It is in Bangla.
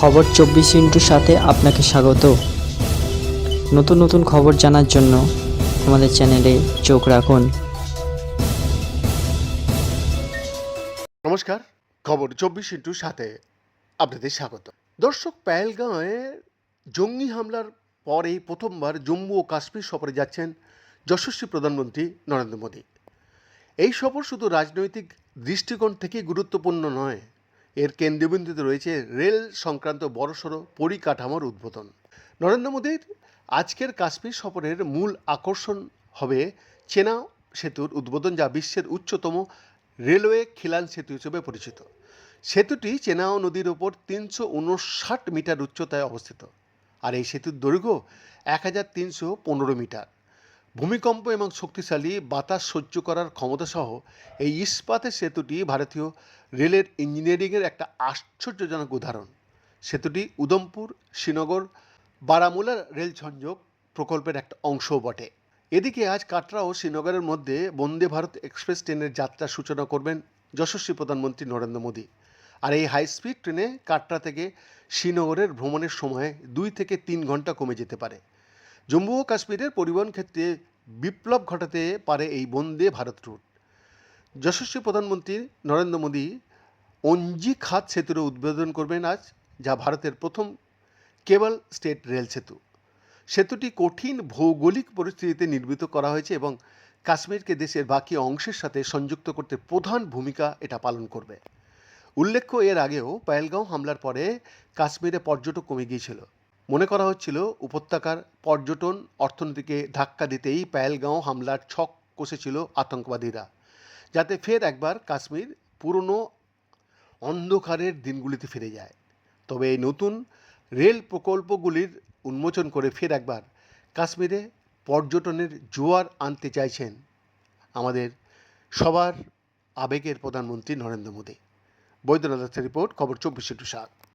খবর চব্বিশ ইন্টুর সাথে আপনাকে স্বাগত। নতুন নতুন খবর জানার জন্য আমাদের চ্যানেলে চোখ রাখুন। নমস্কার, খবর চব্বিশ ইন্টুর সাথে আপনাদের স্বাগত। দর্শক পেহেলগাঁওয়ে জঙ্গি হামলার পরেই প্রথমবার জম্মু ও কাশ্মীর সফরে যাচ্ছেন যশস্বী প্রধানমন্ত্রী নরেন্দ্র মোদী। এই সফর শুধু রাজনৈতিক দৃষ্টিকোণ থেকে গুরুত্বপূর্ণ নয় এর কেন্দ্রবিন্দুতে রয়েছে রেল সংক্রান্ত বড়সড় পরিকাঠামোর উদ্বোধন। নরেন্দ্র মোদীর আজকের কাশ্মীর সফরের মূল আকর্ষণ হবে চেনা সেতুর উদ্বোধন, যা বিশ্বের উচ্চতম রেলওয়ে খিলান সেতু হিসেবে পরিচিত। সেতুটি চেনাও নদীর ওপর তিনশো উনষাট মিটার উচ্চতায় অবস্থিত। আর এই সেতুর দৈর্ঘ্য এক হাজার তিনশো পনেরো মিটার। ভূমিকম্প এবং শক্তিশালী বাতাস সহ্য করার ক্ষমতা সহ এই ইস্পাতের সেতুটি ভারতীয় রেলের ইঞ্জিনিয়ারিংয়ের একটা আশ্চর্যজনক উদাহরণ। সেতুটি উদমপুর শ্রীনগর বারামুলার রেল সংযোগ প্রকল্পের একটা অংশও বটে। এদিকে আজ কাটরা ও শ্রীনগরের মধ্যে বন্দে ভারত এক্সপ্রেস ট্রেনের যাত্রার সূচনা করবেন যশস্বী প্রধানমন্ত্রী নরেন্দ্র মোদী। আর এই হাই স্পিড ট্রেনে কাটরা থেকে শ্রীনগরের ভ্রমণের সময় দুই থেকে তিন ঘণ্টা কমে যেতে পারে। জম্মু ও কাশ্মীরের পরিবহন ক্ষেত্রে বিপ্লব ঘটাতে পারে এই বন্দে ভারত রুট। যশস্বী প্রধানমন্ত্রী নরেন্দ্র মোদী অঞ্জি খাত সেতুর উদ্বোধন করবেন আজ, যা ভারতের প্রথম কেবল স্টেট রেল সেতু। সেতুটি কঠিন ভৌগোলিক পরিস্থিতিতে নির্মিত করা হয়েছে এবং কাশ্মীরকে দেশের বাকি অংশের সাথে সংযুক্ত করতে প্রধান ভূমিকা এটা পালন করবে। উল্লেখ্য এর আগেও পায়েলগাঁও হামলার পরে কাশ্মীরে পর্যটক কমে গিয়েছিল। মনে করা হচ্ছিল উপত্যকার পর্যটন অর্থনীতিকে ধাক্কা দিতেই পায়েলগাঁও হামলার ছক কষেছিল আতঙ্কবাদীরা, যাতে ফের একবার কাশ্মীর পুরনো অন্ধকারের দিনগুলিতে ফিরে যায়। তবে এই নতুন রেল প্রকল্পগুলির উন্মোচন করে ফের একবার কাশ্মীরে পর্যটনের জোয়ার আনতে চাইছেন আমাদের সবার আবেগের প্রধানমন্ত্রী নরেন্দ্র মোদী। বৈদ্যনাথের রিপোর্ট, খবর চব্বিশ টু সাত।